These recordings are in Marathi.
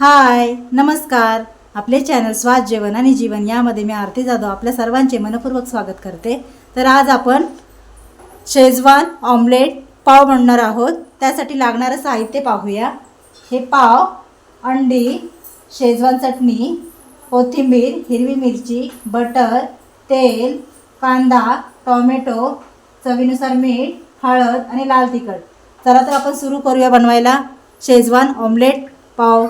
हाय नमस्कार. आपले चॅनल स्वाद जेवण आणि जीवन यामध्ये मी आरती जाधव आपल्या सर्वांचे मनपूर्वक स्वागत करते. तर आज आपण शेजवान ऑमलेट पाव बनणार आहोत. त्यासाठी लागणारं साहित्य पाहूया. हे पाव अंडी शेजवान चटणी कोथिंबीर हिरवी मिरची बटर तेल कांदा टॉमॅटो चवीनुसार मीठ हळद आणि लाल तिखट. चला तर आपण सुरू करूया बनवायला. शेजवान ऑमलेट पाव.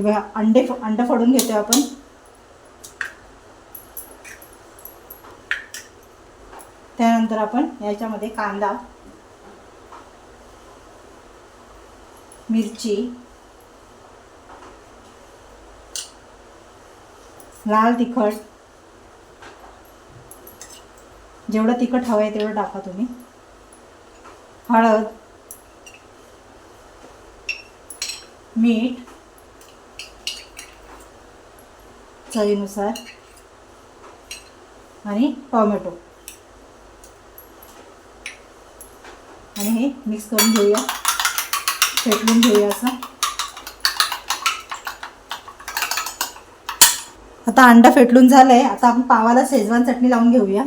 हे बघा अंडे अंड फोडून घेतो आपण. त्यानंतर आपण याच्यामध्ये कांदा मिरची लाल तिखट जेवढं तिखट हवं आहे तेवढं टाका तुम्ही. हळद मीठ चवीनुसार. आणि टॉमॅटो. आणि हे मिक्स करून घेऊया. फेटवून घेऊया असं. आता अंडा फेटलून झालं आहे आता आपण पावाला शेजवान चटणी लावून घेऊया.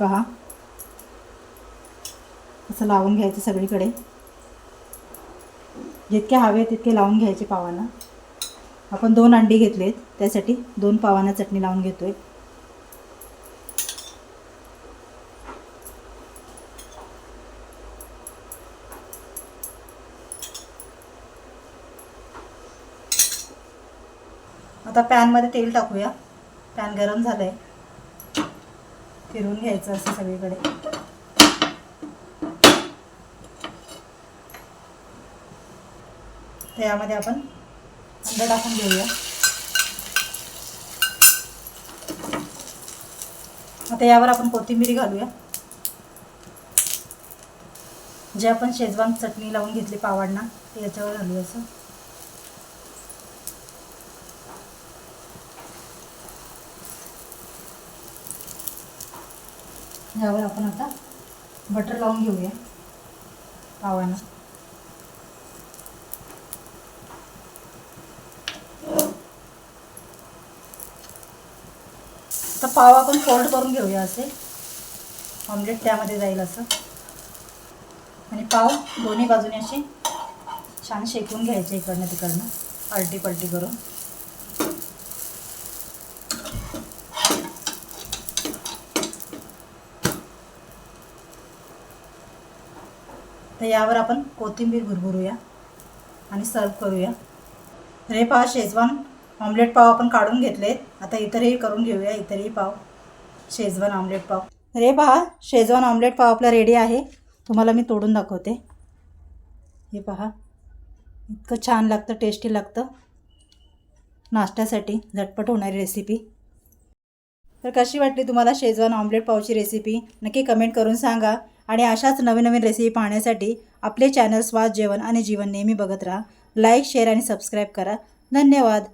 पहा. असं लावून घ्यायचं सगळीकडे. जितके हवे तितके लावून घ्यायचे पावांना. आपण दोन अंडी घेतलेत त्यासाठी दोन पावांना चटणी लावून घेतो आहे आता पॅनमध्ये तेल टाकूया. पॅन गरम झालं आहे फिरवून घ्यायचं असं सगळीकडे. तर यामध्ये आपण अंडं टाकून घेऊया. आता यावर आपण कोथिंबीर घालूया. जे आपण शेजवान चटणी लावून घेतली पावाडना ते याच्यावर घालूया असं. यावर आपण आता बटर लावून घेऊया पावांना. तर पाव आपण फोल्ड करून घेऊया असे. ऑमलेट त्यामध्ये जाईल असं. आणि पाव दोन्ही बाजूने असे छान शेकून घ्यायचे इकडनं तिकडनं पलटी पलटी करून. तर यावर आपण कोथिंबीर भुरभुरूया आणि सर्व करूया. तर हे पहा शेजवान ऑमलेट पाव आपण काढून घेतले. आता इतरही करून घेऊया इतरही पाव. शेजवान ऑमलेट पाव. तर हे पहा शेजवान ऑमलेट पाव आपला रेडी आहे. तुम्हाला मी तोडून दाखवते. हे पहा. इतकं छान लागतं टेस्टी लागतं. नाश्त्यासाठी झटपट होणारी रेसिपी तर कशी वाटली तुम्हाला शेजवान ऑमलेट पावची रेसिपी नक्की कमेंट करून सांगा. आणि अशाच नवीन नवीन रेसिपी पाहण्यासाठी आपले चॅनल स्वाद जेवण आणि जीवन नेहमी बघत राहा. लाईक शेअर आणि सबस्क्राईब करा. धन्यवाद.